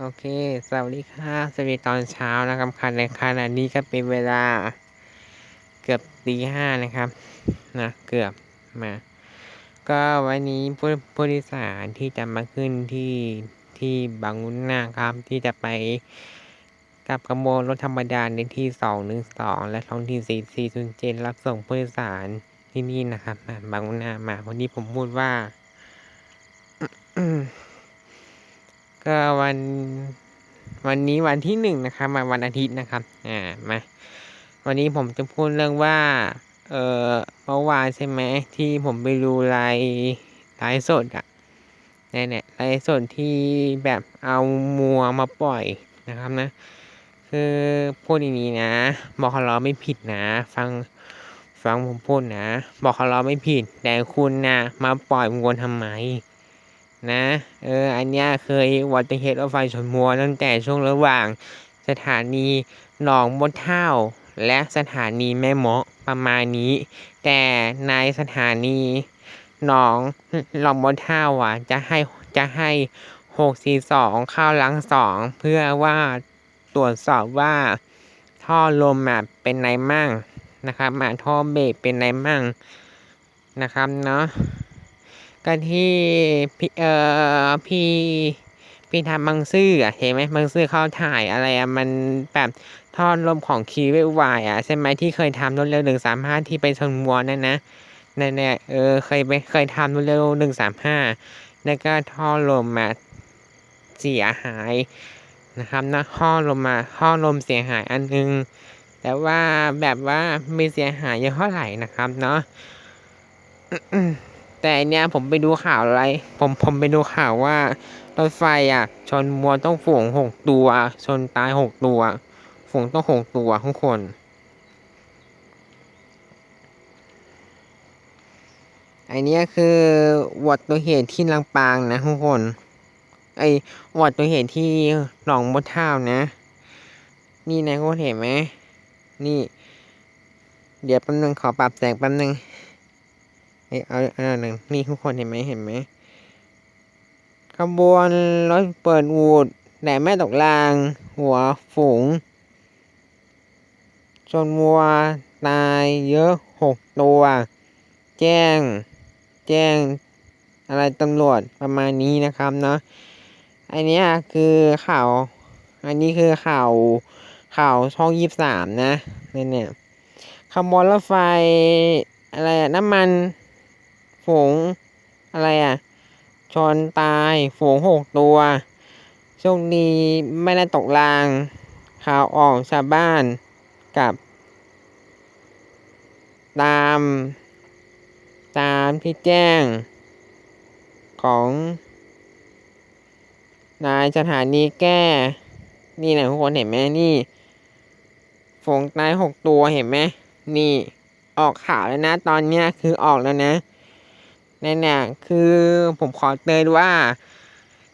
โอเค สวัสดีค่ะ สวัสดีตอนเช้านะครับคันในขณะนี้ก็เป็นเวลา เกือบตีห้านะครับนะเกือบมา ก็วันนี้ผู้ผู้โดยสารที่จะมาขึ้นที่ที่บางุนนาครับ ที่จะไปกับขบวนรถธรรมดาในที่สองหนึ่งสองและท้องที่สี่สี่ศูนย์เจ็ดรับส่งผู้โดยสารที่นี่นะครับบางุนนามาวันนี้ผมพูดว่า ก็วันวันนี้วันที่หนึ่งนะครับมาวันอาทิตย์นะครับอ่ามาวันนี้ผมจะพูดเรื่องว่าเออเมื่อวานใช่ไหมที่ผมไปดูไลฟ์ไลฟ์สดอะเนี่ยเนี่ยไลฟ์สดที่แบบเอามัวมาปล่อยนะครับนะ คือพูดอย่างนี้นะ บอกเขาเราไม่ผิดนะ ฟังฟังผมพูดนะ บอกเขาเราไม่ผิด แต่คุณนะมาปล่อยมัวทำไม นะเอออันเนี้ยเคยอุบัติเหตุรถไฟชนมัวตั้งแต่ช่วงระหว่างสถานีหนองมดเท่า และสถานีแม่เมาะประมาณนี้ แต่ในสถานีหนองหนองมดเท่าอะ จะให้จะให้หกสี่สองเข้าหลังสองเพื่อว่าตรวจสอบว่าท่อลมอะเป็นไงมั่งนะครับมาท่อเบรกเป็นไงมั่งนะครับเนาะ ก็ที่พี่เอ่อพี่พี่ทำบางซื่ออะเห็นไหมบางซื่อเขาถ่ายอะไรอะมันแบบทอดลมของคีเววายอะใช่ไหมที่เคยทำรถเร็วหนึ่งสามห้าที่ไปชนมัวนั่นนะนั่นแหละเออเคยไปเคยทำรถเร็วหนึ่งสามห้าแล้วก็ท่อลมมาเสียหายนะครับนะท่อลมมาท่อลมเสียหายอันนึง แต่ว่าแบบว่าไม่เสียหายเยอะเท่าไหร่นะครับเนาะ แต่อันเนี้ยผมไปดูข่าวอะไร ผมผมไปดูข่าวว่ารถไฟอะ ชนมัวต้องฝูงหกตัว ชนตายหกตัว ฝูงต้องหกตัวทุกคนอันเนี้ยคืออุบัติเหตุที่ลำปางนะทุกคน ไอ้อุบัติเหตุที่หนองมดเท่านะ นี่นะทุกคนเห็นไหมนี่ เดี๋ยวแป๊บนึงขอปรับแสงแป๊บนึง เอาอันหนึ่งนี่ทุกคนเห็นไหมเห็นไหมขบวนรถเปิดวูดแต่แม่ตกราง หัวฝูงชนวัวตายเยอะหกตัว แจ้ง แจ้ง อะไรตำรวจประมาณนี้นะครับเนาะอันนี้คือข่าว อันนี้คือข่าวข่าวช่องยี่สามนะเนี่ยขบวนรถไฟ อะไรน้ำมัน ฝูงอะไรอะ ชนตายฝูงหกตัวโชคดีไม่ได้ตกราง ข่าวออกชาวบ้านกับ ตาม ตามที่แจ้ง ของ นายสถานีแก้ นี่นะทุกคนเห็นไหมนี่ฝูงตายหกตัวเห็นไหมนี่ออกข่าวแล้วนะ ตอนเนี้ยคือออกแล้วนะ นั่นน่ะคือผมขอเตือนว่า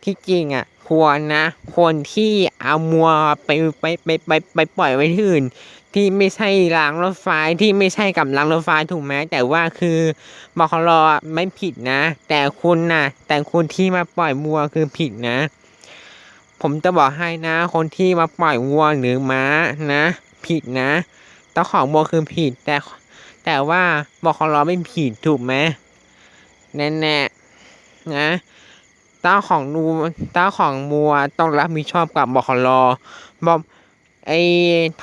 ที่จริงอะ ควรนะ คนที่เอามัวไปไปไปไปไปปล่อยไว้ที่อื่น ที่ไม่ใช่รางรถไฟที่ไม่ใช่กับรางรถไฟถูกไหมแต่ว่าคือบครไม่ผิดนะ แต่คุณนะแต่คุณที่มาปล่อยมัวคือผิดนะ ผมจะบอกให้นะ คนที่มาปล่อยวัวหรือม้านะ ผิดนะเจ้าของวัวคือผิดแต่แต่ว่าบครไม่ผิดถูกไหม แน่ๆนะเจ้าของนูเจ้าของมัวต้องรับผิดชอบกับบครบอกไอ้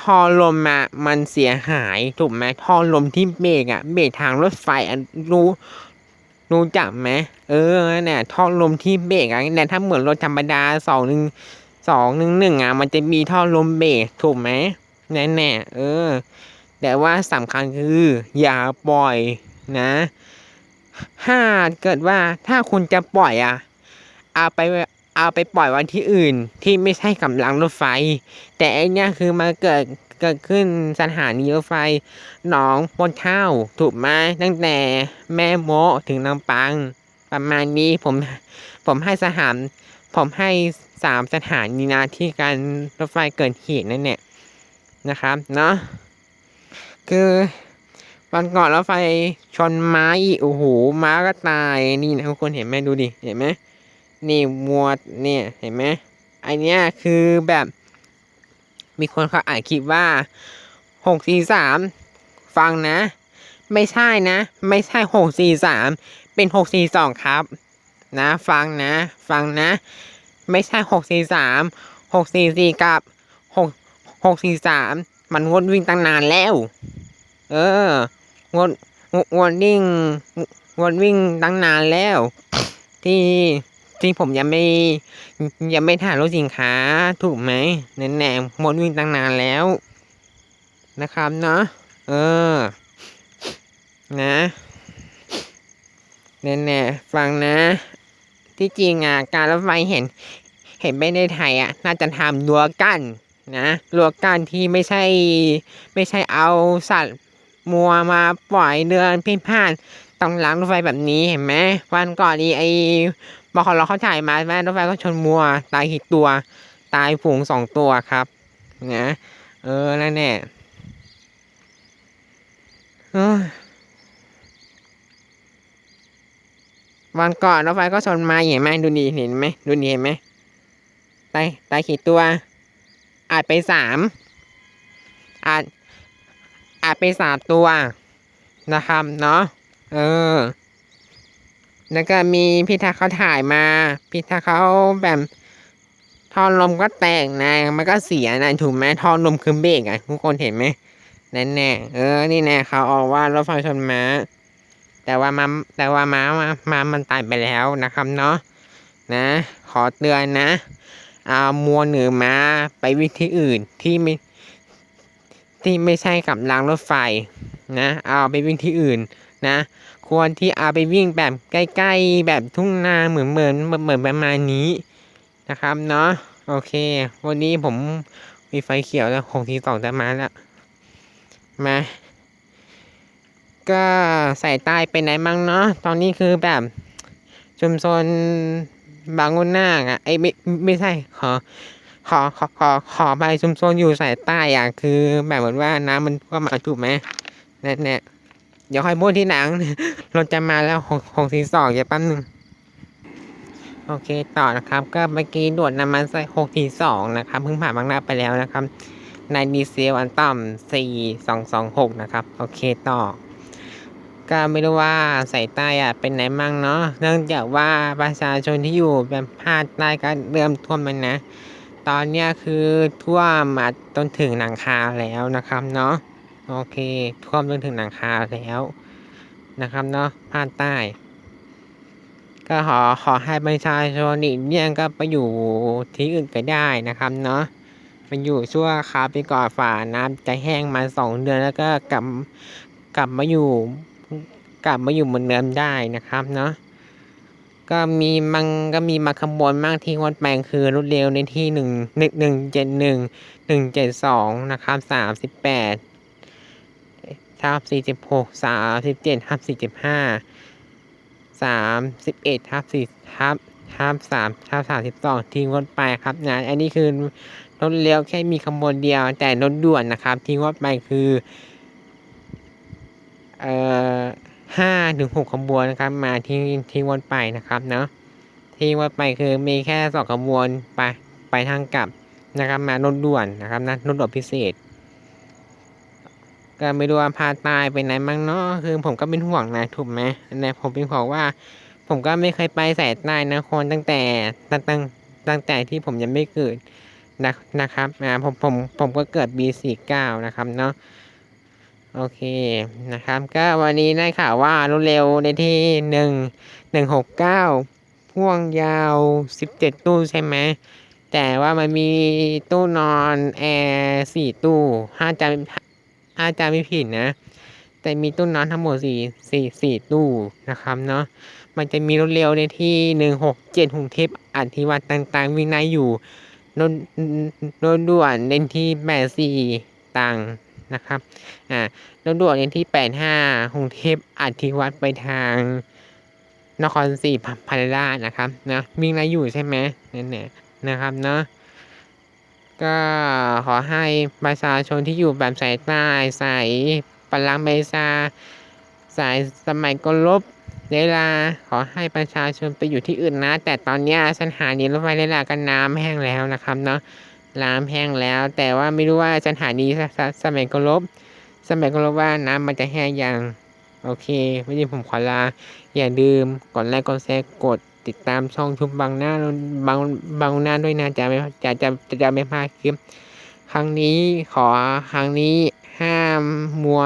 ท่อลมอะมันเสียหายถูกไหมท่อลมที่เบรกอะเบรกทางรถไฟอะรู้รู้จักไหมเออเนี่ยท่อลมที่เบรกอะแต่ถ้าเหมือนรถธรรมดาสองหนึ่งสองหนึ่งหนึ่งอะมันจะมีท่อลมเบรกถูกไหมแน่แน่เออ แต่ว่าสำคัญคืออย่าปล่อยนะ ถ้าเกิดว่าถ้าคุณจะปล่อยอะ เอาไปเอาไปปล่อยวันที่อื่นที่ไม่ใช่กำลังรถไฟ แต่อันเนี้ยคือมาเกิดเกิดขึ้นสถานีรถไฟหนองบนเท่าถูกไหมตั้งแต่แม่โมถึงลำปังประมาณนี้ผมผมให้สถานผมให้สามสถานีนาที่การรถไฟเกิดเหตุนั่นเนี่ยนะครับเนาะคือ วันก่อนรถไฟชนม้าอีกโอ้โหม้าก็ตายนี่นะทุกคนเห็นไหมดูดิเห็นไหมนี่มวเนี่ยเห็นไหมไอเนี้ยคือแบบ มีคนเขาอ่านคลิปว่าหกสี่สามฟังนะ ไม่ใช่นะ ไม่ใช่หกสี่สามเป็นหกสี่สองครับ นะ ฟังนะ ฟังนะ ไม่ใช่หกสี่สามหกสี่สี่กับหกหกสี่สามมันงดวิ่งตั้งนานแล้ว เออ งดงดงดวิ่งงดวิ่งตั้งนานแล้ว ที่ที่ผมยังไม่ยังไม่ถ่ายรถสินค้าถูกไหมแน่แน่ๆงดวิ่งตั้งนานแล้ว นะครับเนาะเออ นะแน่แน่ฟังนะ ที่จริงอะการรถไฟเห็น เห็นไม่ในไทยอะ น่าจะทำรั้วกั้นนะรั้วกั้นที่ไม่ใช่ไม่ใช่เอาสัตว์ มัวมาปล่อยเดินพ่นพ่านต้องล้างรถไฟแบบนี้เห็นไหมวันก่อนนี้ไอ้บอคเราเขาถ่ายมาแม่รถไฟก็ชนมัว ตายกี่ตัว ตายฝูงสองตัวครับนะเออนั่นแน่ยวันก่อนรถไฟก็ชนมาเห็นไหมดูดีเห็นไหมดูดีเห็นไหมตายตายกี่ตัว อาจไปสามอาจาจไปสามตัวนะครับเนาะเออ แล้วก็มีพี่ทักเขาถ่ายมา พี่ทักเขาแบบท่อลมก็แตกนะมันก็เสียนะถูกไหมท่อลมคือเบรกอะทุกคนเห็นไหมนั่นแน่เออ นี่แน่เขาออกว่ารถไฟชนม้า แต่ว่ามาแต่ว่าม้ามามามันตายไปแล้วนะครับเนาะนะ ขอเตือนนะ เอามัวเหนือม้าไปวิธีอื่นที่ไม่ ที่ไม่ใช่กับรางรถไฟนะเอาไปวิ่งที่อื่นนะ ควรที่เอาไปวิ่งแบบใกล้ๆแบบทุ่งนาเหมือนเหมือนเหมือนประมาณนี้นะครับเนาะโอเค วันนี้ผมมีไฟเขียวแล้วหกทีสองจะมาแล้วมาก็ใส่ใต้ไปไหนมั่งเนาะตอนนี้คือแบบชุมชนบางกุนนาอะไอ้ไม่ไม่ใช่ขอ ขอขอขอขอไปชุมชนอยู่สายใต้อะคือ แบบเหมือนว่าน้ำมันท่วมาถูกไหมแน่แน่ๆเดี๋ยวค่อยพูดที่หลังรถจะมาแล้วหกหกสี่สองอย่าแป๊บนึงโอเคต่อนะครับก็เมื่อกี้ด่วนน้ำมันใส่หกสี่สองนะครับเพิ่งผ่านบางนาไปแล้วนะครับในดีเซลอันต่ำสี่สองสองหกนะครับ โอเคต่อ ก็ไม่รู้ว่าสายใต้อะเป็นไหนมั่งเนาะเนื่องจากว่าประชาชนที่อยู่แบบภาคใต้ก็เริ่มท่วมแล้วนะ ตอนนี้คือท่วมมาจนถึงหลังคาแล้วนะครับเนาะโอเคท่วมจนถึงหลังคาแล้วนะครับเนาะภาคใต้ ก็ขอขอให้ประชาชนอีกเนี่ยก็ไปอยู่ที่อื่นก็ได้นะครับเนาะไปอยู่ชั่วคราวไปก่อนฝ่าน้ำจะแห้งมาสองเดือนแล้วก็กลับกลับมาอยู่กลับมาอยู่เหมือนเดิมได้นะครับเนาะ ก็มีมังก็มีมาขบวนมากที่วัดแปลงคือรถเร็วในที่หนึ่งหนึ่งหนึ่งเจ็ดหนึ่งหนึ่งเจ็ดสองนะครับสามสิบแปดทับสี่สิบหกสามสิบเจ็ดทับสี่สิบห้าสามสิบเอ็ดทับสี่ทับทับสามทับสามสิบสองทิ้งรถไปครับนะอันนี้คือรถเร็วแค่มีขบวนเดียวแต่รถด่วนนะครับทิ้งรถไปคือเอ่อ ห้าถึงหกขบวนนะครับ มาที่ที่วนไปนะครับเนาะที่วนไปคือมีแค่สองขบวนไปไปทางกลับนะครับมารถด่วนนะครับนะรถด่วนพิเศษ ก็ไม่รู้ว่าพาตายไปไหนมั่งเนาะคือผมก็เป็นห่วงนะถูกไหมแต่ผมเป็นห่วงว่า ผมก็ไม่เคยไปสายใต้นะคนตั้งแต่ตั้งตั้งตั้งแต่ที่ผมยังไม่เกิดนะนะครับอ่าผมผมผมก็เกิดปีสี่เก้านะครับเนาะ โอเคนะครับ ก็วันนี้ได้ข่าวว่ารถเร็วในที่หนึ่งหนึ่งหกเก้าพ่วงยาวสิบเจ็ดตู้ใช่ไหมแต่ว่ามันมีตู้นอนแอร์สี่ตู้ห้าจานห้าจานไม่ผิดนะ แต่มีตู้นอนทั้งหมดสี่สี่สี่ตู้นะครับเนาะมันจะมีรถเร็วในที่หนึ่งหกเจ็ดหุงเทพอัธิวัตต่างๆวิ่งในอยู่รถรถด่วนในที่แปดสี่ต่าง นะครับอ่ารถด่วนในที่แปดห้ากรุงเทพอธิวัตรไปทางนครศรีพันรานะครับนะวิ่งไรอยู่ใช่ไหมเนี่ยเนี่ยนะครับเนาะก็ขอให้ประชาชนที่อยู่แบบสายใต้สายปลังเบซาสายสมัยกลบเวลาขอให้ประชาชนไปอยู่ที่อื่นนะ แต่ตอนนี้สถานีรถไฟเวลากันน้ำแห้งแล้วนะครับเนาะ น้ำแห้งแล้ว แต่ว่าไม่รู้ว่าสถานีสมัยกลบสมัยกลบว่าน้ำมันจะแห้งยังโอเควันนี้ผมขอลา อย่าลืมกดไลค์กดแชร์กดติดตามช่องทุบบางหน้าบางบางหน้าด้วยนะจะไม่จะจะจะจะไม่พลาดคลิปครั้งนี้ขอครั้งนี้ห้ามมัว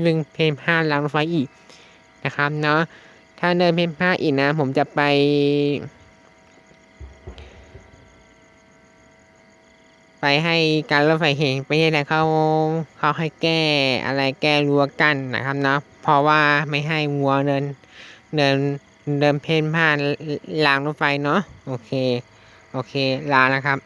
เรื่องเพลงห้ารางรถไฟอีกนะครับเนาะถ้าเดินเพลงห้าอีกนะ ผมจะไป ไปให้การรถไฟแห่งประเทศไทยเขาเขาให้แก้อะไรแก้รั้วกั้นนะครับเนาะเพราะว่าไม่ให้วัวเดินเดินเดินเพ่นผ่านรางรถไฟเนาะโอเค โอเคลานะครับ